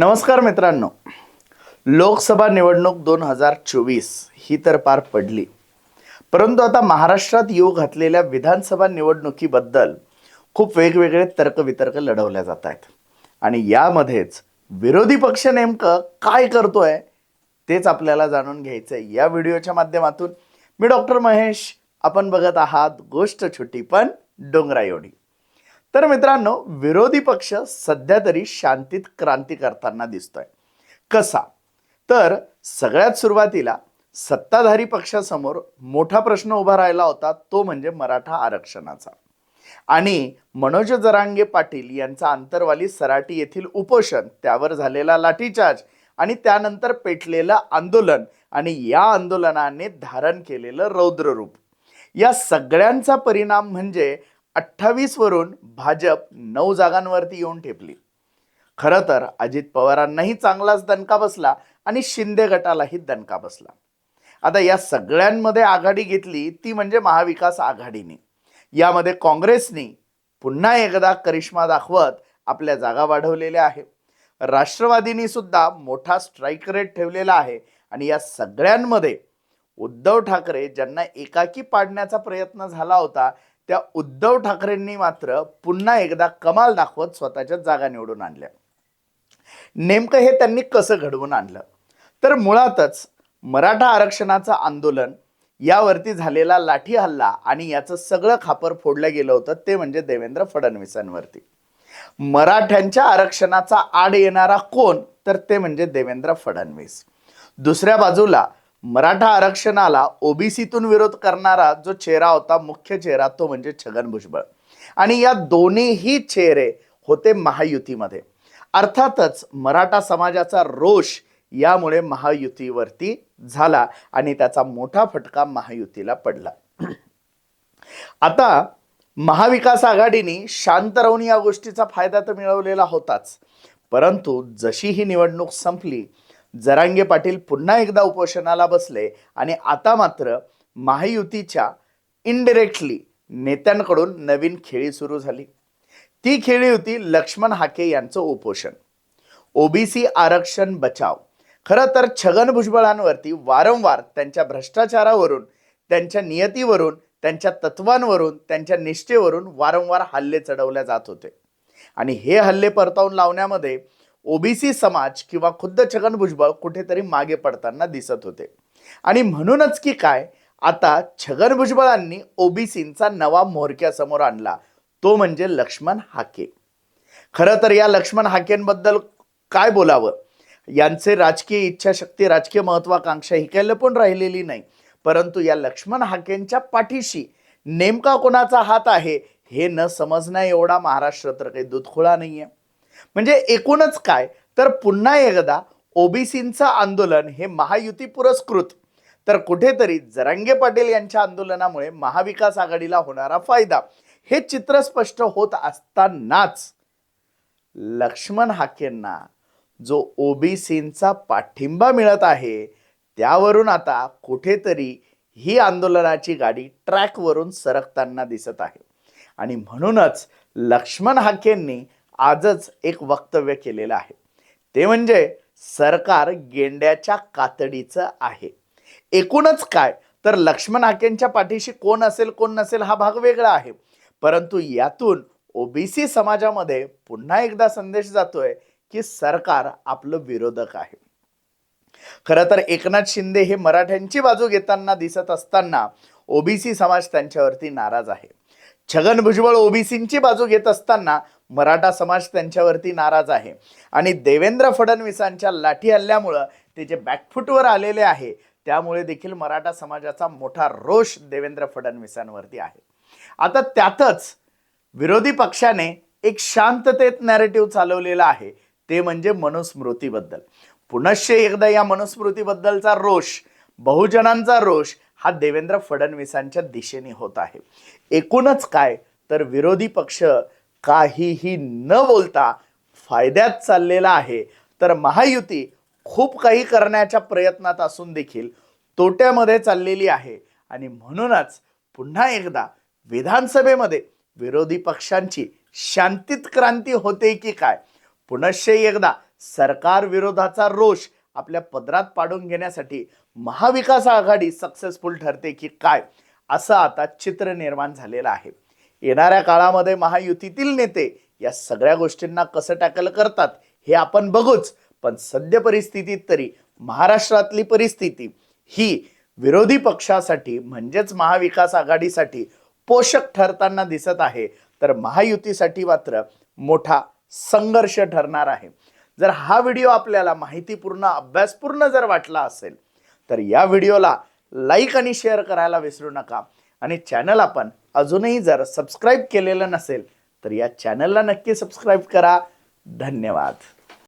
नमस्कार मित्रांनो. लोकसभा निवडणूक दोन हजार चोवीस ही तर पार पडली. परंतु आता महाराष्ट्रात येऊ घातलेल्या विधानसभा निवडणुकीबद्दल खूप वेगवेगळे तर्कवितर्क लढवल्या जात आहेत. आणि यामध्येच विरोधी पक्ष नेमकं काय करतोय तेच आपल्याला जाणून घ्यायचं आहे या व्हिडिओच्या माध्यमातून मी डॉक्टर महेश. आपण बघत आहात गोष्ट छोटी पण डोंगरा एवढी तर मित्रांनो विरोधी पक्ष सध्या तरी शांतीत क्रांती करताना दिसतोय. कसा? तर सगळ्यात सुरुवातीला सत्ताधारी पक्षासमोर मोठा प्रश्न उभा राहिला होता तो म्हणजे मराठा आरक्षणाचा. आणि मनोज जरांगे पाटील यांचा आंतरवाली सराटी येथील उपोषण त्यावर झालेला लाठीचार्ज आणि त्यानंतर पेटलेलं आंदोलन आणि या आंदोलनाने धारण केलेलं रौद्र रूप या सगळ्यांचा परिणाम म्हणजे अठ्ठावीस वरून भाजप नऊ जागांवरती येऊन ठेपली. खरं तर अजित पवारांनाही चांगलाच दणका बसला आणि शिंदे गटालाही दणका बसला. आता या सगळ्यांमध्ये आघाडी घेतली ती म्हणजे महाविकास आघाडीने. यामध्ये काँग्रेसने पुन्हा एकदा करिश्मा दाखवत आपल्या जागा वाढवलेल्या आहे. राष्ट्रवादीनी सुद्धा मोठा स्ट्राईक रेट ठेवलेला आहे आणि या सगळ्यांमध्ये उद्धव ठाकरे ज्यांना एकाकी पाडण्याचा प्रयत्न झाला होता त्या उद्धव ठाकरेंनी मात्र पुन्हा एकदा कमाल दाखवत स्वतःच्या जागा निवडून आणल्या. नेमकं हे त्यांनी कसं घडवून आणलं? तर मुळातच मराठा आरक्षणाचं आंदोलन यावरती झालेला लाठी हल्ला आणि याचं सगळं खापर फोडलं गेलं होतं ते म्हणजे देवेंद्र फडणवीसांवरती. मराठ्यांच्या आरक्षणाचा आड येणारा कोण? तर ते म्हणजे देवेंद्र फडणवीस. दुसऱ्या बाजूला मराठा आरक्षणाला ओबीसीतून विरोध करणारा जो चेहरा होता मुख्य चेहरा तो म्हणजे छगन भुजबळ. आणि या दोन्हीही चेहरे होते महायुतीमध्ये. अर्थातच मराठा समाजाचा रोष यामुळे महायुतीवरती झाला आणि त्याचा मोठा फटका महायुतीला पडला. आता महाविकास आघाडीने शांत राहून या गोष्टीचा फायदा तर मिळवलेला होताच. परंतु जशी ही निवडणूक संपली जरांगे पाटील पुन्हा एकदा उपोषणाला बसले आणि आता मात्र महायुतीच्या इनडिरेक्टली नेत्यांकडून नवीन खेळी सुरू झाली. ती खेळी होती लक्ष्मण हाके यांचं उपोषण. ओबीसी आरक्षण बचाव. खरं तर छगन भुजबळांवरती वारंवार त्यांच्या भ्रष्टाचारावरून त्यांच्या नियतीवरून त्यांच्या तत्वांवरून त्यांच्या निष्ठेवरून वारंवार हल्ले चढवल्या जात होते. आणि हे हल्ले परतावून लावण्यामध्ये ओबीसी समाज किंवा खुद्द छगन भुजबळ कुठेतरी मागे पडताना दिसत होते. आणि म्हणूनच की काय आता छगन भुजबळांनी ओबीसींचा नवा म्होरक्या समोर आणला तो म्हणजे लक्ष्मण हाके. खरं तर या लक्ष्मण हाकेंबद्दल काय बोलावं? यांचे राजकीय इच्छाशक्ती राजकीय महत्वाकांक्षा ही काही लपून राहिलेली नाही. परंतु या लक्ष्मण हाकेंच्या पाठीशी नेमका कोणाचा हात आहे हे न समजण्या एवढा महाराष्ट्र तर काही दुधखोळा नाहीये. म्हणजे एकूणच काय? तर पुन्हा एकदा ओबीसींचं आंदोलन हे महायुती पुरस्कृत. तर कुठेतरी जरांगे पाटील यांच्या आंदोलनामुळे महाविकास आघाडीला होणारा फायदा हे चित्र स्पष्ट होत असतानाच लक्ष्मण हाकेंना जो ओबीसींचा पाठिंबा मिळत आहे त्यावरून आता कुठेतरी ही आंदोलनाची गाडी ट्रॅकवरून सरकताना दिसत आहे. आणि म्हणूनच लक्ष्मण हाकेंनी आजच एक वक्तव्य केलेलं आहे. ते म्हणजे सरकार गेंड्याच्या कातडीचं आहे. एकूणच काय? तर लक्ष्मण हाकेंच्या पाठीशी कोण असेल कोण नसेल हा भाग वेगळा आहे. परंतु यातून ओबीसी समाजामध्ये पुन्हा एकदा संदेश जातोय की सरकार आपलं विरोधक आहे. खरं तर एकनाथ शिंदे हे मराठ्यांची बाजू घेताना दिसत असताना ओबीसी समाज त्यांच्यावरती नाराज आहे. छगन भुजबळ ओबीसींची बाजू घेत असताना मराठा समाज त्यांच्यावरती नाराज आहे. आणि देवेंद्र फडणवीसांच्या लाठी हल्ल्यामुळं ते जे बॅकफुटवर आलेले आहे त्यामुळे देखील मराठा समाजाचा मोठा रोष देवेंद्र फडणवीसांवरती आहे. आता त्यातच विरोधी पक्षाने एक शांततेत नॅरेटिव्ह चालवलेला आहे ते म्हणजे मनुस्मृतीबद्दल. पुनश्च एकदा या मनुस्मृतीबद्दलचा रोष बहुजनांचा रोष हा देवेंद्र फडणवीसांच्या दिशेने होत आहे. एकूणच काय? तर विरोधी पक्ष काहीही न बोलता फायद्यात चाललेला आहे. तर महायुती खूप काही करण्याच्या प्रयत्नात असून देखील तोट्यामध्ये चाललेली आहे. आणि म्हणूनच पुन्हा एकदा विधानसभेमध्ये विरोधी पक्षांची शांतीत क्रांती होते की काय? पुनश्च एकदा सरकार विरोधाचा रोष आपल्या पदरात पाडून घेण्यासाठी महाविकास आघाडी सक्सेसफुल ठरते की काय? असं आता चित्र निर्माण झालेलं आहे. येणाऱ्या काळामध्ये महायुतीतील नेते या सगळ्या गोष्टींना कसं टॅकल करतात हे आपण बघूच. पण सद्य परिस्थितीत तरी महाराष्ट्रातली परिस्थिती ही विरोधी पक्षासाठी म्हणजेच महाविकास आघाडीसाठी पोषक ठरताना दिसत आहे. तर महायुतीसाठी मात्र मोठा संघर्ष ठरणार आहे. जर हा व्हिडिओ आपल्याला माहितीपूर्ण अभ्यासपूर्ण जर वाटला असेल तर या व्हिडिओला लाईक आणि शेअर करायला विसरू नका. आणि चॅनल आपण अजूनही जर सबस्क्राईब केलेलं नसेल तर या चॅनलला नक्की सबस्क्राईब करा. धन्यवाद.